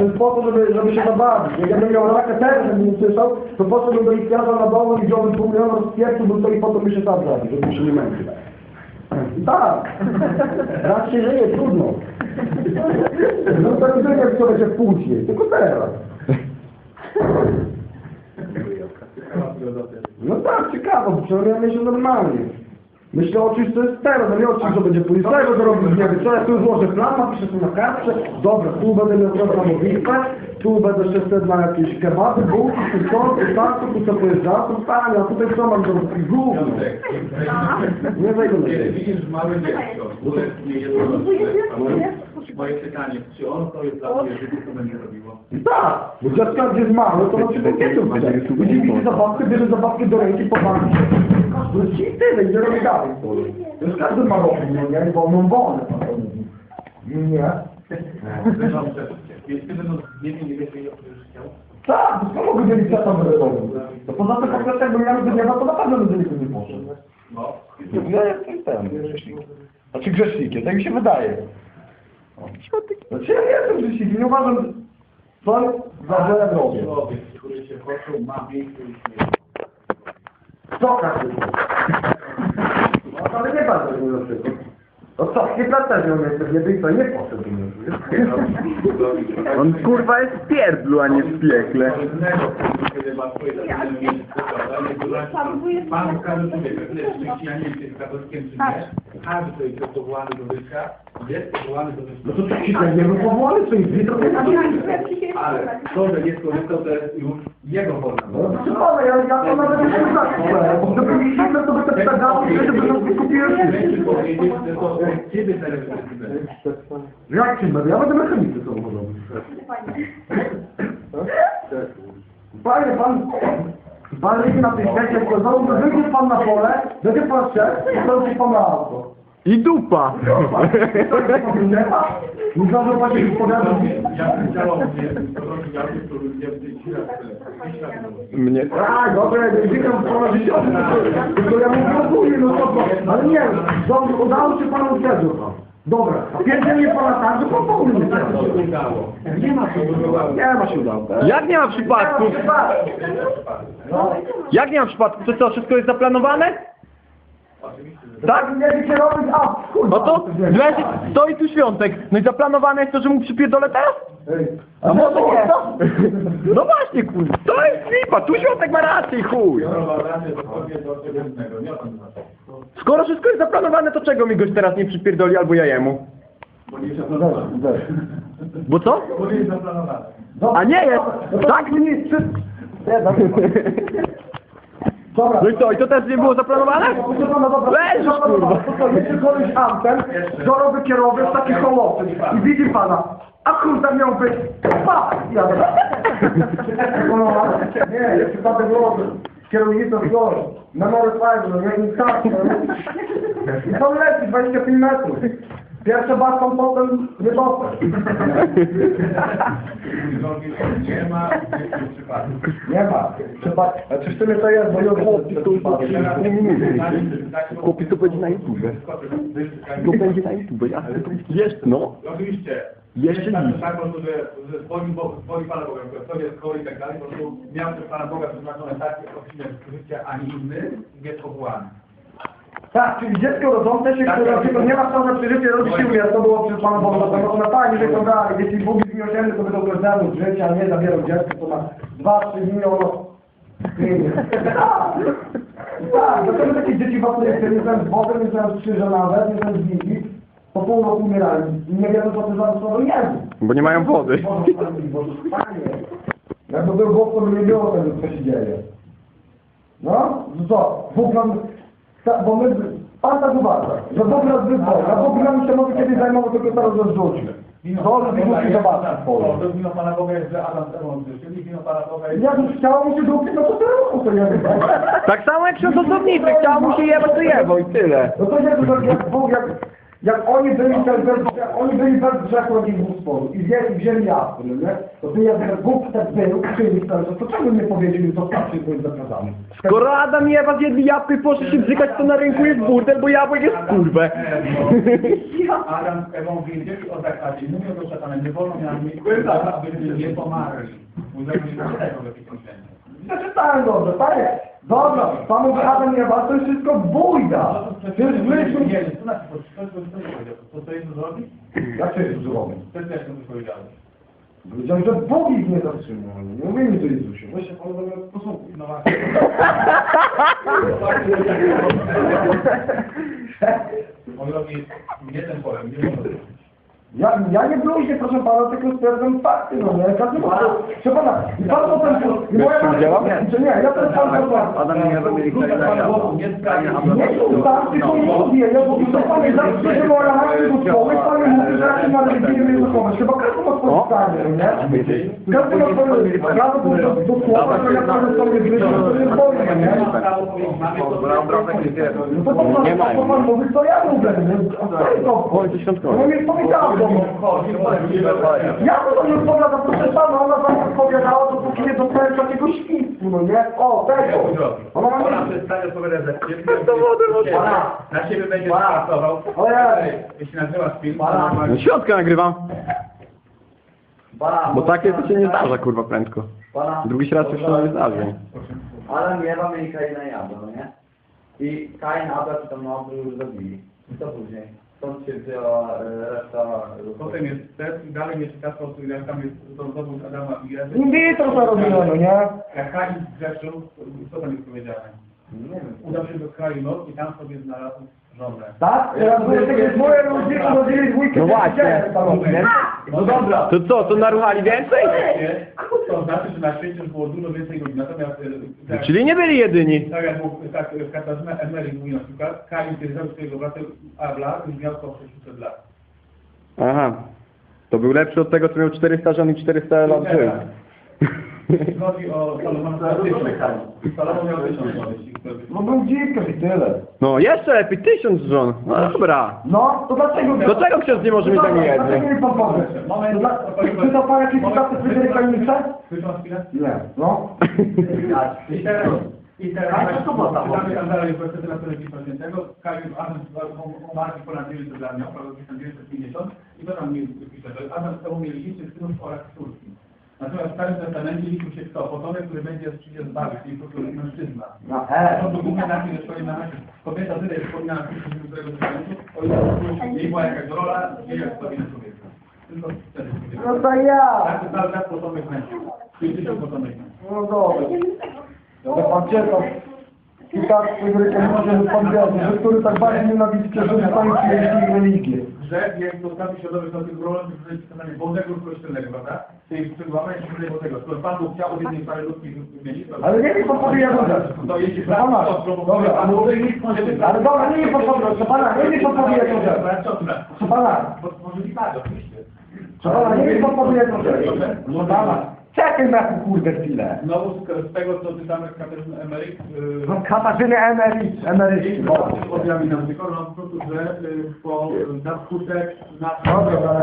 To jest po to, żeby, żeby się zabawić. Jak ja bym miał też, żebym nie słyszał, to po co bym do lichwiarza na domu i wziąłbym pół miliona, rozpierdził, bym to i po to by się sam zabił, żeby się nie męczył. Tak. Raz się żyje, trudno. No to nie jak co będzie później, tylko teraz. No tak, ciekawe, bo przemawiamy się normalnie. Myślę o czymś, co jest teraz, a nie o czymś, co będzie później. Z tego to robić nie wiem, co ja tu złożę plan, napiszę tu na kartce, dobra, tu będę miał program modlitwę, tu będę się wtedy na jakieś kebaby, bułki, tu to, tu tak, tu co pojeżdża, tu stanie, a tutaj co mam do gówno. Nie wejdę na siebie. widzisz małe dziecko, które nie jest Moje pytanie, czy ono to jest dla mnie co będzie robiło? Tak, bo dziadka gdzie jest mały, to na przykład wiedzą gdzie. Będzie widzi zabawkę, bierze zabawkę do ręki, pobawi się. No i tyle, nie robi dalej. To jest każdy ma no nie, bo on wolny. Nie. Jeśli będą zdjęcie niebieskie, to już chciał. Tak, to mogę dzielić czasem wyrobić. To poza tym, po prostu jakbym do nieba, to na pewno bym nigdy nie poszedł. No. Ja jestem ten grzesznikiem. Znaczy grzesznikiem, tak mi się wydaje. Znaczy ja nie jestem grzesznikiem, nie uważam, co za źle robię. Człowiek, który się poczuł, ma miejsce i śmieje. Każdy No ale nie bardzo nie dosyć. No co, Hitler też niebie i to nie poszedł do niego. On kurwa jest w pierdlu, a nie w piekle. Pan każdy człowiek, tyle chrześcijanin jest katolikiem czy nie, każdy człowiek jest powołany do życia, jest powołany do No życia. to tak Hitler nie był powołany, co jest to nie Ale to, że jest korzystał, to jest już jego wolna. No proszę pana, ja, ja to nawet nie tak, bo gdyby mi Hitler, to by to sprzedał i wtedy by to Chcę powiedzieć, że to od ciebie decydent. Jak się będę? Ja będę mechanikiem samochodowy. Panie, pan, pan na tej świecie, znowu wyjdzie pan na pole, będzie pan szedł i się pan na auto. I dupa! Nie zdążył pan się wypowiadać. Ja chciałem, że to robi auto, który nie w tej chwili, Mnie Tak, ja nie witam pana życiowe, tylko ja mówię ogólnie, no co to, ale nie, dobrze, udało się panu pan. Dobra, a pierwsze mnie pana tak, że pan pomógł mi teraz. to się udało. Nie ma się udało. Nie ma się udało. Jak nie ma przypadku? No, Jak nie ma przypadku? To co, wszystko jest zaplanowane? Tak. No to leży, stoi tu świątek. No i zaplanowane jest to, że mu przypierdolę teraz? A może nie? No właśnie kurwa, to jest lipa, tu świątek ma rację, chuj. Skoro wszystko jest zaplanowane, to czego mi goś teraz nie przypierdoli albo ja jemu? Bo nie jest Weź, zaplanowane. weź. Bo co? Bo nie jest zaplanowane. Dobra. A nie jest! No Tak? wszystko. Nie, dobra. No i co, i to też nie było zaplanowane? Proszę pana, kurwa. Koleś autem, wzorowy kierowiec, taki hołoty. I widzi pana, a kurde miał być, pa! Ja Nie, jest przypadek głowy. Kierownicą wzorem. Na North Five, no nie, nie tak. I pan leci 25 metrów. Pierwszy baston, potem nie dostać. Nie ma przypadków. Nie ma. Trzeba, znaczy w sumie to jest, bo już Chłopiec to będzie na YouTube. To będzie na YouTube. Ja, jest, no. Oczywiście. Jeszcze nic. tak, po prostu, że, że woli, Bo- woli Pana Boga, kto jest chory i tak dalej, po prostu miał przez Pana Boga przeznaczone takie odcinek życia, a nie inny, jest powołany. Tak, czyli dziecko rodzące się, które na przykład nie ma szans na przeżycie, rodzi się umie, to było przez Pana Boga, ona tak, że to dalej, jeśli Bóg jest miłosierny, to będą prezentów życia, a nie zabierał dziecko, to na dwa, trzy dni ono... Tak, dlatego takie dzieci w Afryce, nie znam z Bogiem, nie znam z krzyża nawet, nie znam z Biblii, po pół roku umierają i nie wiedzą, co to za słowo Jezu. Bo nie mają wody. Boże, Panie, Boże, Panie. Jakby był Bóg, to by nie było tego, co się dzieje. No, no co, Bóg nam, bo my, Pan tak uważa, że Bóg nas wyzwolił, a Bóg nam się może kiedyś zajmował, tylko teraz rozrzucił. To, że musi zobaczyć swoje. To winą Pana Boga jest, że Adam z Ewą zgrzeszyli, winą Pana Boga jest... Jak już chciało mu się dupy, no to teraz to wiem. Tak samo jak ksiądz osobnicy, chciał mu się jebać, to jebał i tyle. No to nie, to jak Bóg, jak, Jak oni byli bez, jak oni byli bez grzechu jakich dwóch sporu i wzięli, wzięli no nie? To ty jak Bóg tak był, czyni to, to czemu nie powiedzieli, że to starszy byłeś zakazany? Skoro Adam i Ewa zjedli jabłko i poszli się bzykać, to na rynku jest burdel, bo jabłek jest kurwę. Adam z Ewą wiedzieli o zakazie. Mówią do szatana, nie wolno nam mieć aby nie pomarli. Uzależnienie tego wypiększenia. Przeczytałem dobrze, panie. Dobra, pan mówi Adam i Ewa, to jest wszystko bójda. To jest myśl. Nie, to znaczy, to co to? To co jest zrobić? Jak to jest zrobione? To jest jak to powiedziałeś. Powiedziałem, że Bóg ich nie zatrzymał. Nie mówimy tu Jezusie. Się pan zamiast posłuchać. No właśnie. On robi nie ten powiem, nie może. Ja, ja nie bluźnię, proszę pana, tylko stwierdzam fakty, no nie? Każdy ma... Proszę pana, i pan potem... I moja... Działa? Nie, nie, ja teraz pan potem... Adam i Ewa mieli Pan Bogu, nie sprawi. Nie słucham, tylko mówię, ja bo to panie zawsze się moja matka do szkoły, pan mówi, że ja się na religijnie nie zachować. Chyba każdy ma swoje zdanie, no nie? Każdy ma swoje prawo do, do słowa, że ja pan sobie gryzie, nie? No to Nie mają. to ja mówię, nie? Jest to? Ojcze świątkowy. No nie powiedziałam, bo... Ja to do niej odpowiadam, proszę pana, ona za mnie odpowiadała, dopóki nie dostałem takiego świństwu, no nie? O, tego! Ona ma Ona nie... przestanie odpowiadać za ciebie. dowody, no Pana, Na ciebie będzie pracował. Jeśli nazywasz film, to No świątkę nagrywam. Bo takie to się nie zdarza kurwa prędko. Drugi raz już się nie zdarzy. I Ewa mieli Kaina i Abla, no nie? I Kain, Abel czy tam Abel już zabili. I co później? Stąd się wzięła e, reszta... Potem jest test i dalej jest ta sposób, jak tam jest dowód Adama i Ewy. Vitro to robimy, no nie? Jak Kain zgrzeszył, co tam jest powiedziane? Nie wiem. Udał się do kraju Lot i tam sobie znalazł żonę. Tak? Ja byłem takie dwoje różnicy, rodzili dwójkę. No właśnie. Nie? No dobra. To co, to naruchali więcej? To znaczy, że na świecie już było dużo więcej ludzi. Natomiast e, tak, Czyli nie byli jedyni. tak jak tak, e, Katarzyna Emery mówi na przykład, Kain, kiedy zabił swojego brata Abla, już miał to 600 lat. Aha. To był lepszy od tego, co miał 400 żon i 400 lat żył. Chodzi o. Salomon miał tysiąc No był dziwka i tyle. No jeszcze lepiej, tysiąc żon. No dobra. No, to dlaczego... Do czego ksiądz nie może mieć ani Dlaczego jednej? mi pan powie? Moment. Dla- Czy to pan jakieś cytaty Fryderyka Nietzsche? Słyszą chwilę? Nie. No. I teraz, i teraz, czytamy tam dalej wersety na stronie Pisma Świętego, Kain, Adam umarł ponad 900 lat miał, prawie 950 i to tam pisze, że Adam z tobą mieli licznych synów oraz córki. Natomiast w Starym Testamencie liczył się kto? Potomek, który będzie przyjdzie zbawić, czyli po prostu mężczyzna. Na To E. był główny naczyń, że na naczyń. Kobieta tyle jest wspomniana w pierwszym którego testamentu, o ile jej była jakaś rola, jej jak sobie na człowieka. No to ja. Tak, to cały czas potomek mężczyzn. Czyli potomek. No dobra. No to pan czytał. Cytat Fryderyka Nietzsche, pan wierzy, że który tak bardzo nienawidzi, że zostanie przyjęli religię. Grzech jest podstawy środowisk na tych rolach, że jest stanie Bożego lub kościelnego, prawda? Czyli przegłamanie się Bożego. Skoro Pan Bóg chciał od jednej pary ludzkiej wymienić, to... Ale nie mi podpowie rzecz. To jeśli Proszę pana, dobra, Pan Bóg nie ale dobra, nie mi podpowie, proszę pana, nie mi podpowie jedną rzecz. Proszę pana, Może i tak, oczywiście. proszę pana, nie mi podpowie jedną rzecz. Proszę pana, czekaj na tu kurde chwilę. Znowu z, z tego, co czytamy z Katarzyny Emeryk, yy, No Katarzyny emeryt, emerytki, bo. Odjami na przykład, no po prostu, że y, po na skutek na Dobra.